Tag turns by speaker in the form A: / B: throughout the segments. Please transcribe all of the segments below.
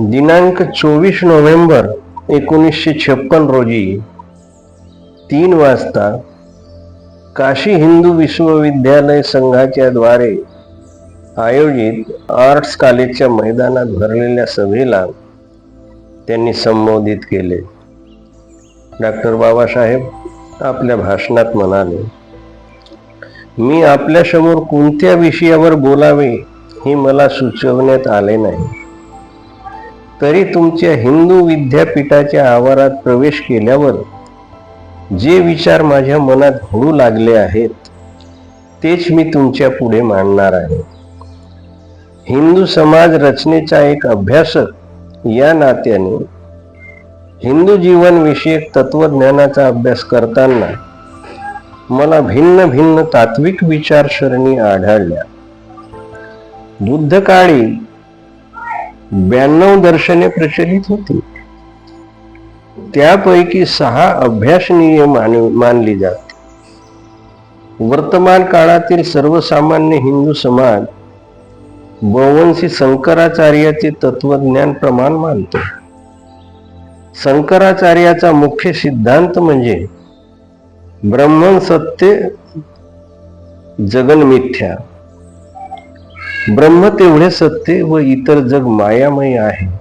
A: दिनांक चोवीस नोव्हेंबर एकोणीसशे छप्पन रोजी तीन वाजता काशी हिंदू विश्वविद्यालय संघाच्या द्वारे आयोजित आर्ट्स कॉलेजच्या मैदानात भरलेल्या सभेला त्यांनी संबोधित केले. डॉक्टर बाबासाहेब आपल्या भाषणात म्हणाले मी आपल्यासमोर कोणत्या विषयावर बोलावे हे मला सुचवण्यात आले नाही. तरी तुमच्या हिंदू विद्यापीठाच्या आवारात प्रवेश केल्यावर जे विचार माझ्या मनात घडू लागले आहेत तेच मी तुमच्यापुढे मांडणार आहे. हिंदू समाज रचनेचा एक अभ्यासक या नात्याने हिंदू जीवनविषयक तत्वज्ञानाचा अभ्यास करताना मला भिन्न भिन्न तात्विक विचारसरणी आढळल्या. बुद्धकाळी ब्याण्णव दर्शने प्रचलित होती. त्यापैकी सहा अभ्यासनीय मान मानली जाते. वर्तमान काळातील सर्वसामान्य हिंदू समाज बवंशी शंकराचार्याचे तत्वज्ञान प्रमाण मानतो. शंकराचार्याचा मुख्य सिद्धांत म्हणजे ब्रह्मन सत्य जगन मिथ्या. ब्रह्म तेवढे सत्य व इतर जग मायामय आहे.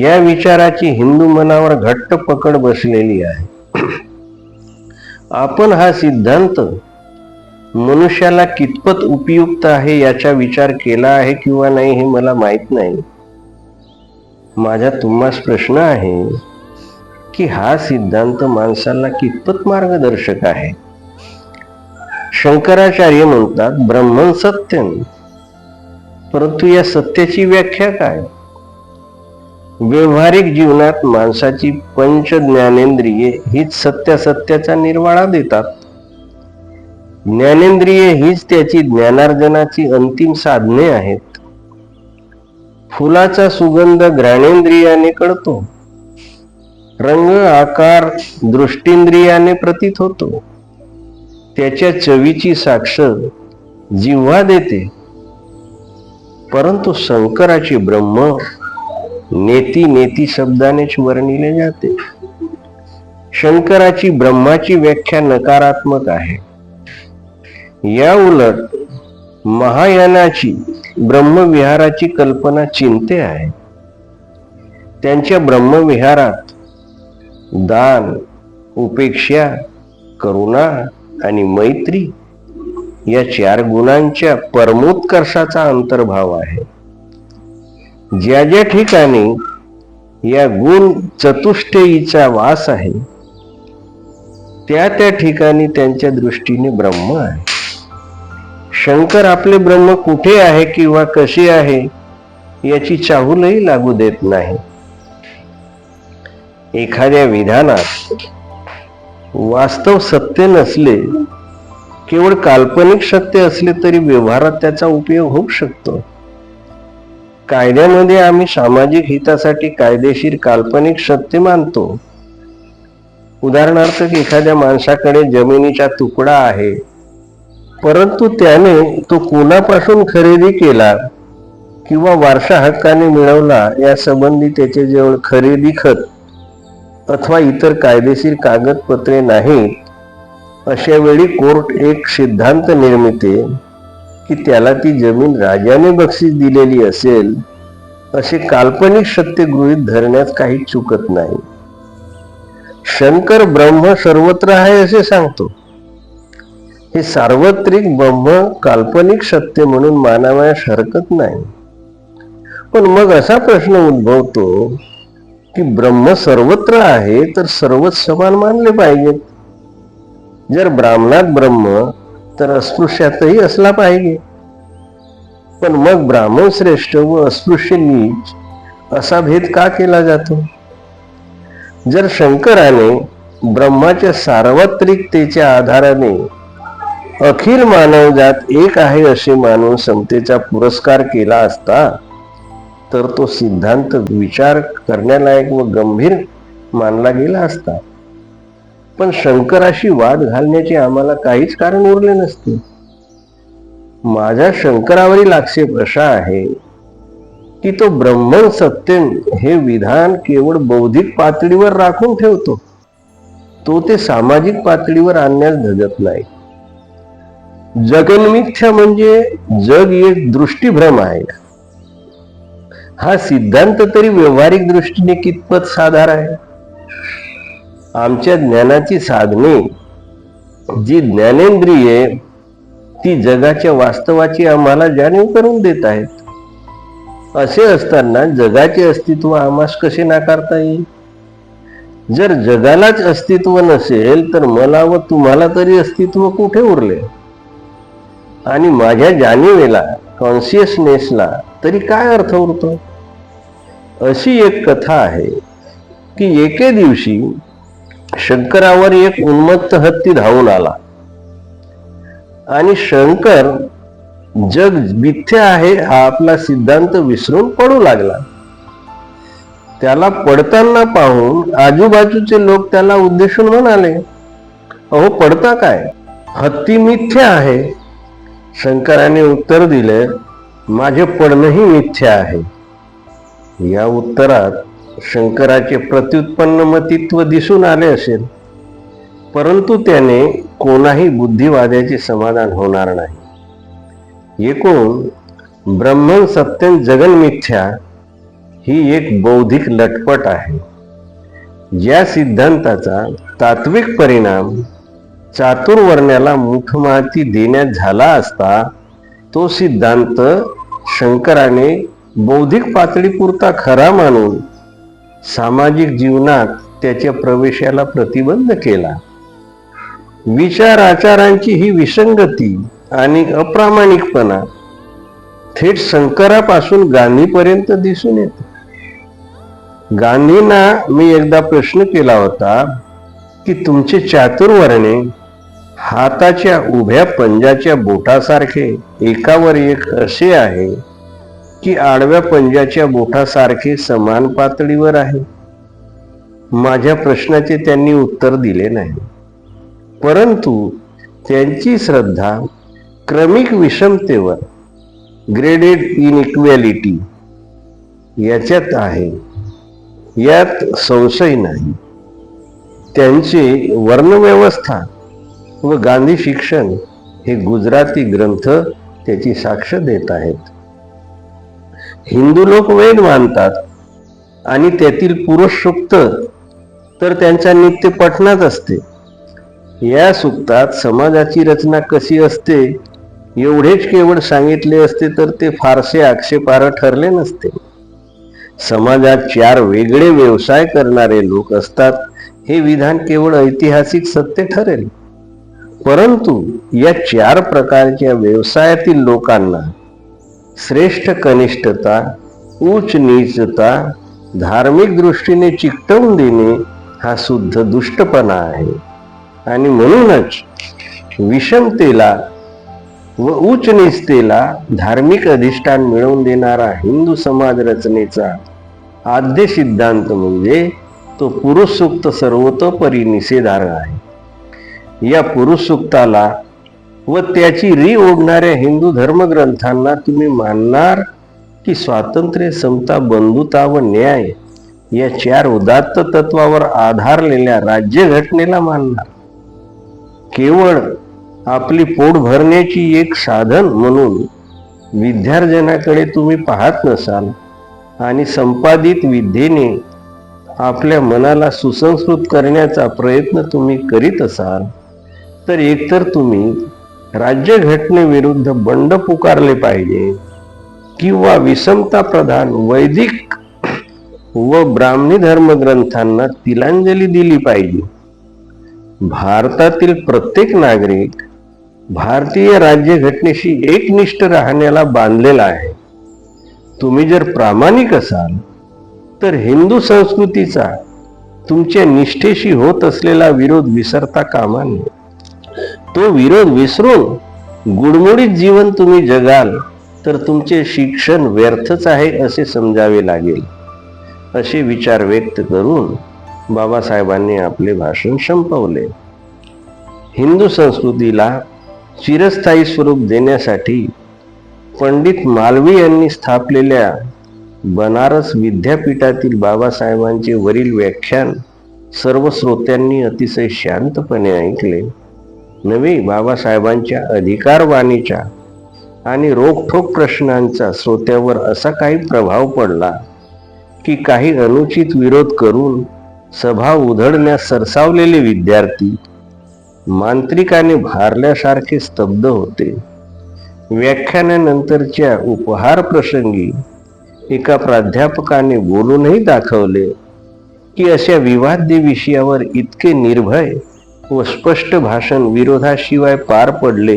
A: या विचाराची हिंदू मनावर घट्ट पकड बसलेली आहे. आपण हा सिद्धांत मनुष्याला कितपत उपयुक्त आहे याचा विचार केला आहे किंवा नाही हे मला माहीत नाही. माझा तुम्हास प्रश्न आहे की हा सिद्धांत माणसाला कितपत मार्गदर्शक आहे? शंकराचार्य म्हणतात ब्रह्मन सत्यम परंतु या सत्याची व्याख्या काय? व्यवहारिक जीवनात माणसाची पंच ज्ञानेंद्रिये हीच सत्यासत्याचा निर्वाळा देतात. ज्ञानेंद्रिये हीच त्याची ज्ञानार्जनाची अंतिम साधने आहेत. फुलाचा सुगंध घ्राणेंद्रियाने कळतो. रंग आकार दृष्टींद्रियाने प्रतीत होतो. त्याच्या चवीची साक्ष जिव्हा देते. परंतु शंकराचे ब्रह्म नेती नेती शब्दानेच वर्णिले जाते. शंकराची ब्रह्माची व्याख्या नकारात्मक आहे. या उलट महायानाची ब्रह्मविहाराची कल्पना चिंते आहे. त्यांच्या ब्रह्मविहारात दान उपेक्षा करुणा आणि मैत्री या चार गुणांच्या परमोत्कर्षाचा अंतर्भाव आहे. ज्या ज्या ठिकाणी या गुण चतुष्टयीचा वास आहे त्या त्या ठिकाणी त्यांच्या दृष्टीने ब्रह्म आहे. शंकर आपले ब्रह्म कुठे आहे किंवा कसे आहे याची चाहूलही लागू देत नाही. एखाद्या विधानात वास्तव सत्य नसले केवळ काल्पनिक सत्य असले तरी व्यवहारात त्याचा उपयोग होऊ शकतो. कायद्यामध्ये आम्ही सामाजिक हितासाठी कायदेशीर काल्पनिक सत्य मानतो. उदाहरणार्थ एखाद्या माणसाकडे जमिनीचा तुकडा आहे परंतु त्याने तो कोणापासून खरेदी केला किंवा वारसा हक्काने मिळवला या संबंधी त्याचे जवळ खरेदी खत अथवा इतर कायदेशीर कागदपत्रे नाहीत अशा वेळी कोर्ट एक सिद्धांत निर्मिते की त्याला ती जमीन राजाने बक्षीस दिलेली असेल असे काल्पनिक सत्य गृहित धरण्यात काही चुकत नाही. शंकर ब्रह्म सर्वत्र आहे असे सांगतो. हे सार्वत्रिक ब्रह्म काल्पनिक सत्य म्हणून मानावयास हरकत नाही. पण मग असा प्रश्न उद्भवतो की ब्रह्म सर्वत्र आहे तर सर्वच समान मानले पाहिजेत जर ब्राह्मणात ब्रह्म तर अस्पृश्यातही असला पाहिजे. पण मग ब्राह्मण श्रेष्ठ व अस्पृश्य नीच असा भेद का केला जातो? जर शंकराने ब्रह्माच्या सार्वत्रिकतेच्या आधाराने अखिल मानवजात एक आहे असे मानून समतेचा पुरस्कार केला असता तर तो सिद्धांत विचार करण्यालायक व गंभीर मानला गेला असता. पण शंकराशी वाद घालण्याचे आम्हाला काहीच कारण उरले नसते. माझ्या शंकरावरील आक्षेप असा आहे की तो ब्रह्मन सत्यम हे विधान केवळ बौद्धिक पातळीवर राखून ठेवतो. तो ते सामाजिक पातळीवर आणण्यास धजत नाही. जगन्मिथ्या म्हणजे जग एक दृष्टीभ्रम आहे. हा सिद्धांत तरी व्यवहारिक दृष्टीने कितपत साधार आहे? आमच्या ज्ञानाची साधने जी ज्ञानेंद्रिये ती जगाच्या वास्तवाची आम्हाला जाणीव करून देत आहेत. असे असताना जगाचे अस्तित्व आम्हास कसे नाकारता येईल? जर जगालाच अस्तित्व नसेल तर मला व तुम्हाला तरी अस्तित्व कुठे उरले? आणि माझ्या जाणीवेला कॉन्शियसनेसला तरी काय अर्थ उरतो अशी एक कथा आहे की एके दिवशी शंकरावर एक उन्मत्त हत्ती धावून आला. आणि शंकर जग मिथ्या आहे हा आपला सिद्धांत विसरून पडू लागला. त्याला पडताना पाहून आजूबाजूचे लोक त्याला उद्देशून म्हणाले अहो पडता काय? हत्ती मिथ्य आहे. शंकराने उत्तर दिले माझे पडणंही मिथ्या आहे. या उत्तरात शंकराचे प्रत्युत्पन्न मतित्व दिसून आले असेल परंतु त्याने कोणाही बुद्धिवाद्याचे समाधान होणार नाही. एकूण ब्रह्मन सत्यन जगन मिथ्या ही एक बौद्धिक लटपट आहे ज्या सिद्धांताचा तात्विक परिणाम चातुर्वर्ण्याला मुठमाती देण्यात झाला असता तो सिद्धांत शंकराने बौद्धिक पातळीपुरता खरा मानून सामाजिक जीवनात त्याच्या प्रवेशाला प्रतिबंध केला. विचार आचारांची ही विसंगती आणि अप्रामाणिकपणा थेट शंकरापासून गांधीपर्यंत दिसून येते. गांधींना मी एकदा प्रश्न केला होता की तुमचे चातुर्वर्णे हाताच्या उभ्या पंजाच्या बोटासारखे एकावर एक असे आहे की आडव्या पंजाच्या बोटासारखे समान पातळीवर आहे. माझ्या प्रश्नाचे त्यांनी उत्तर दिले नाही. परंतु त्यांची श्रद्धा क्रमिक विषमतेवर ग्रेडेड इनइक्वॅलिटी याच्यात आहे. यात संशय नाही. त्यांचे वर्णव्यवस्था व गांधी शिक्षण हे गुजराती ग्रंथ त्याची साक्ष देत आहेत. हिंदू लोक वेद मानतात आणि त्यातील पुरुष सुक्त तर त्यांच्या नित्य पठणात असते. या सुक्तात समाजाची रचना कशी असते एवढेच केवळ सांगितले असते तर ते फारसे आक्षेपार्ह ठरले नसते. समाजात चार वेगळे व्यवसाय करणारे लोक असतात. हे विधान केवळ ऐतिहासिक सत्य ठरेल. परंतु या चार प्रकारच्या व्यवसायातील लोकांना श्रेष्ठ कनिष्ठता उच्च नीचता धार्मिक दृष्टीने चिकटवून देणे हा शुद्ध दुष्टपणा आहे. आणि म्हणूनच विषमतेला व उच्च निस्तेला धार्मिक अधिष्ठान मिळवून देणारा हिंदू समाज रचनेचा आद्य सिद्धांत म्हणजे तो पुरुष सुक्त सर्वतोपरी निषेधार्ह आहे. या पुरुष सुक्ताला व त्याची री ओढणाऱ्या हिंदू धर्मग्रंथांना तुम्ही मानणार की स्वातंत्र्य समता बंधुता व न्याय या चार उदात्त तत्वावर आधारलेल्या राज्यघटनेला मानणार. केवळ आपली पोट भरण्याची एक साधन म्हणून विद्यार्जनाकडे तुम्ही पाहत नसाल आणि संपादित विद्येने आपल्या मनाला सुसंस्कृत करण्याचा प्रयत्न तुम्ही करीत असाल तर एकतर तुम्ही राज्यघटनेविरुद्ध बंड पुकारले पाहिजे किंवा विषमता प्रधान वैदिक व ब्राह्मणी धर्मग्रंथांना तिलांजली दिली पाहिजे. भारतातील प्रत्येक नागरिक भारतीय राज्यघटनेशी एकनिष्ठ राहण्याला बांधलेला आहे. तुम्ही जर प्रामाणिक असाल तर हिंदू संस्कृतीचा तुमच्या निष्ठेशी होत असलेला विरोध विसरता कामा नये. तो विरोध विसरून गुडमुडीत जीवन तुम्ही जगाल तर तुमचे शिक्षण व्यर्थच आहे असे समजावे लागेल. असे विचार व्यक्त करून बाबासाहेबांनी आपले भाषण संपवले. हिंदू संस्कृतीला चिरस्थायी स्वरूप देण्यासाठी पंडित मालवी यांनी स्थापलेल्या बनारस विद्यापीठातील बाबासाहेबांचे वरील व्याख्यान सर्व श्रोत्यांनी अतिशय शांतपणे ऐकले. नवे बाबासाहेबांच्या अधिकारवाणीच्या आणि रोखठोक प्रश्नांचा श्रोत्यावर असा काही प्रभाव पडला की काही अनुचित विरोध करून सभा उधळण्यास सरसावलेले विद्यार्थी मांत्रिकाने भारल्यासारखे स्तब्ध होते. व्याख्यानानंतरच्या उपहार प्रसंगी एका प्राध्यापकाने बोलूनही दाखवले की अशा विवाद्य विषयावर इतके निर्भय व स्पष्ट भाषण विरोधाशिवाय पार पडले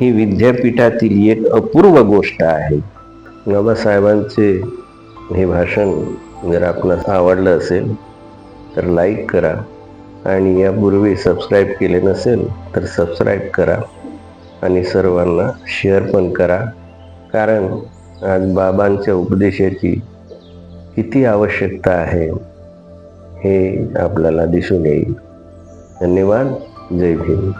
A: ही विद्यापीठातील एक अपूर्व गोष्ट आहे. बाबासाहेबांचे हे भाषण जर आपणास आवडलं असेल तर लाईक करा आणि यापूर्वी सबस्क्राईब केले नसेल तर सबस्क्राईब करा आणि सर्वांना शेअर पण करा. कारण आज बाबांच्या उपदेशाची किती आवश्यकता आहे हे आपल्याला दिसून येईल. धन्यवाद. जय भीम.